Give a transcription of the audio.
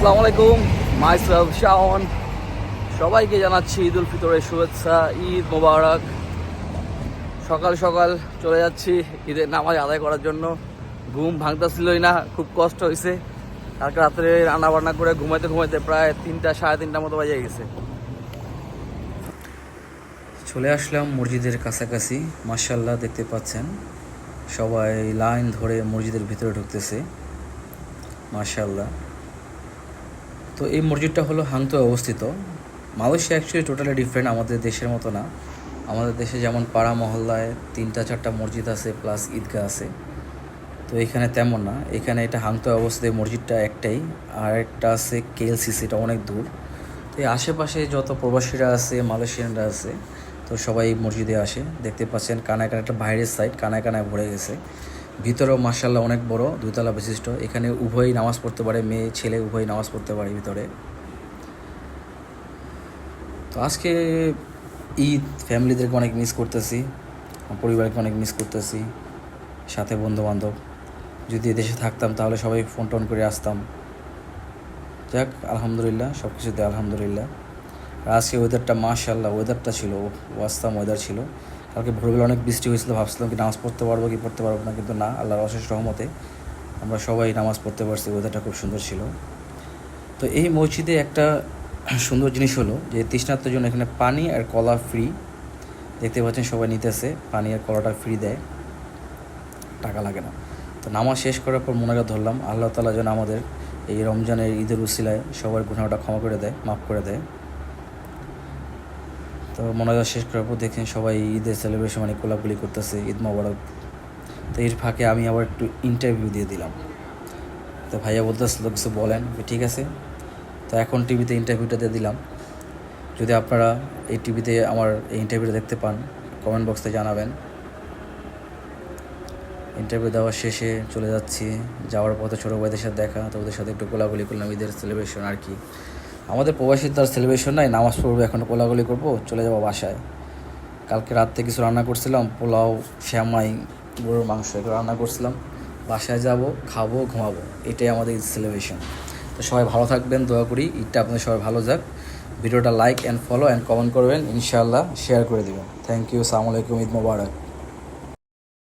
আসসালামু আলাইকুম মাইসেলফ শাওন সবাইকে জানাচ্ছি ঈদ উল ফিতরের শুভেচ্ছা, ঈদ মোবারক। সকাল সকাল চলে যাচ্ছি ঈদের নামাজ আদায় করার জন্য। ঘুম ভাঙতেছিলই না, খুব কষ্ট হয়েছে কালকে রাত্রে রান্না বান্না করে ঘুমাইতে ঘুমাইতে প্রায় তিনটা, সাড়ে তিনটার মতো বাজে গেছে। চলে আসলাম মসজিদের কাছাকাছি। মার্শাল্লাহ দেখতে পাচ্ছেন সবাই লাইন ধরে মসজিদের ভিতরে ঢুকতেছে। মার্শাল্লাহ তো এই মসজিদটা হলো হাংতো অবস্থিত। মালয়েশিয়া অ্যাকচুয়ালি টোটালি ডিফারেন্ট আমাদের দেশের মতো না। আমাদের দেশে যেমন পাড়া মহল্লায় তিনটা চারটা মসজিদ আছে প্লাস ঈদগাহ আছে। তো এখানে তেমন না। এখানে এটা হাংতো অবস্থিত মসজিদটা একটাই। আর একটা আছে কেএলসিসি এটা অনেক দূর। তো এই আশেপাশে যত প্রবাসীরা আছে, মালয়েশিয়ানরা আছে, তো সবাই মসজিদে আসে। দেখতে পাচ্ছেন কানায় কানায় একটা বাইরের সাইড কানায় কানায় ভরে গেছে। ভিতরেও মার্শাল্লাহ অনেক বড় দুতলা বিশিষ্ট। এখানে উভয়ই নামাজ পড়তে পারে, মেয়ে, ছেলে উভয়ই নামাজ পড়তে পারে ভিতরে। তো আজকে ঈদ, ফ্যামিলিদেরকে অনেক মিস করতেছি পরিবারকে অনেক মিস করতেছি, সাথে বন্ধু বান্ধব যদি দেশে থাকতাম তাহলে সবাই ফোন টোন করে আসতাম। যাক, আলহামদুলিল্লাহ সব কিছুতে আলহামদুলিল্লাহ। আর আজকে ওয়েদারটা মাশাল্লাহ ওয়েদারটা ছিল ওয়াস্তাম ওয়েদার ছিল। কালকে ভোরবেলা অনেক বৃষ্টি হয়েছিল, ভাবছিলাম কি নামাজ পড়তে পারব কি পড়তে পারব না, কিন্তু না, আল্লাহর অশেষ রহমতে আমরা সবাই নামাজ পড়তে পারছি, ওয়েদারটা খুব সুন্দর ছিল। তো এই মসজিদে একটা সুন্দর জিনিস হলো যে তৃষ্ণার্থের জন্য এখানে পানি আর কলা ফ্রি দেখতে পাচ্ছেন সবাই নিতেছে, পানি আর কলাটা ফ্রি দেয়, টাকা লাগে না। তো নামাজ শেষ করার পর মনে ধরলাম, আল্লাহ তালা যেন আমাদের এই রমজানের ঈদের উসিলায় সবার গুণাটা ক্ষমা করে দেয়, মাফ করে দেয়। তো মনোজাত শেষ করার পর দেখেন সবাই ঈদের সেলিব্রেশন মানে কোলাকুলি করতেছে, ঈদ মোবারক। তো এর ফাঁকে আমি আবার একটু ইন্টারভিউ দিয়ে দিলাম। তো ভাইয়া বলতেছিল, কিছু বলেন ঠিক আছে। তো এখন টিভিতে ইন্টারভিউটা দিয়ে দিলাম। যদি আপনারা এই টিভিতে আমার এই ইন্টারভিউটা দেখতে পান কমেন্ট বক্সে জানাবেন। ইন্টারভিউ দেওয়ার শেষে চলে যাচ্ছি, যাওয়ার পথে ছোটো ভাইদের সাথে দেখা, তো ওদের সাথে একটু কোলাগুলি করলাম ঈদের সেলিব্রেশন আর কি। আমাদের প্রবাসী তার সেলিব্রেশন নাই, নামাজ পড়ব, এখন কোলাগুলি করব, চলে যাব বাসায়। কালকে রাত্রে কিছু রান্না করছিলাম, পোলাও শ্যামাই গরুর মাংস এগুলো রান্না করছিলাম। বাসায় যাব, খাব, ঘুমাবো, এটাই আমাদের ঈদ সেলিব্রেশন তো সবাই ভালো থাকবেন, দোয়া করি, ঈদটা আপনাদের সবাই ভালো যাক। ভিডিওটা like and follow and comment করবেন, ইনশাআল্লাহ শেয়ার করে দেবেন। থ্যাংক ইউ সালামু আলাইকুম, ঈদ মোবারক।